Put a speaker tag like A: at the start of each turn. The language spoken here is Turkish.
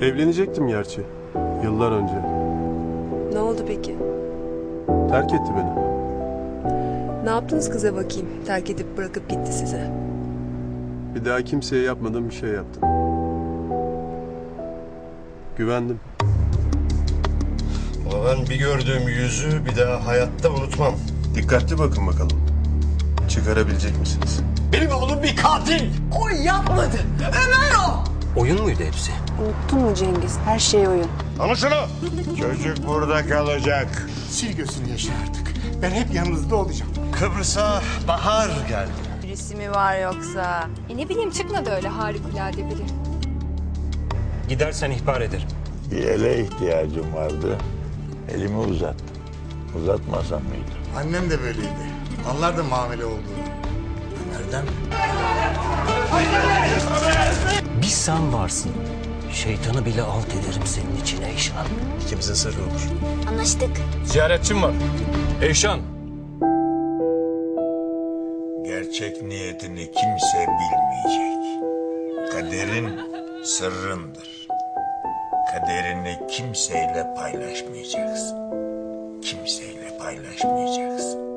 A: Evlenecektim gerçi. Yıllar önce.
B: Ne oldu peki?
A: Terk etti beni.
B: Ne yaptınız kıza bakayım? Terk edip bırakıp gitti size.
A: Bir daha kimseye yapmadığım bir şey yaptım. Güvendim.
C: Ama ben bir gördüğüm yüzü bir daha hayatta unutmam.
A: Dikkatli bakın bakalım. Çıkarabilecek misiniz?
C: Benim oğlum bir katil.
D: O yapmadı.
E: Oyun muydu hepsi?
B: Unuttun mu Cengiz? Her şey oyun.
C: Ama şunu.
F: Çocuk burada kalacak.
G: Sil gözünü yaşa artık. Ben hep yanınızda olacağım.
C: Kıbrıs'a bahar geldi.
H: Birisi mi var yoksa?
I: E ne bileyim çıkmadı öyle harikulade biri.
E: Gidersen ihbar ederim.
F: Bir ele ihtiyacım vardı. Elimi uzattım. Uzatmasam mıydı?
G: Annem de böyleydi. Anlardı muamele olduğunu. Ömer'den
E: Bir sen varsın. Şeytanı bile alt ederim senin için Eyşan.
C: İkimizin sırrı olur.
I: Anlaştık.
J: Ziyaretçim var. Eyşan.
F: Gerçek niyetini kimse bilmeyecek. Kaderin sırrındır. Kaderini kimseyle paylaşmayacaksın. Kimseyle paylaşmayacaksın.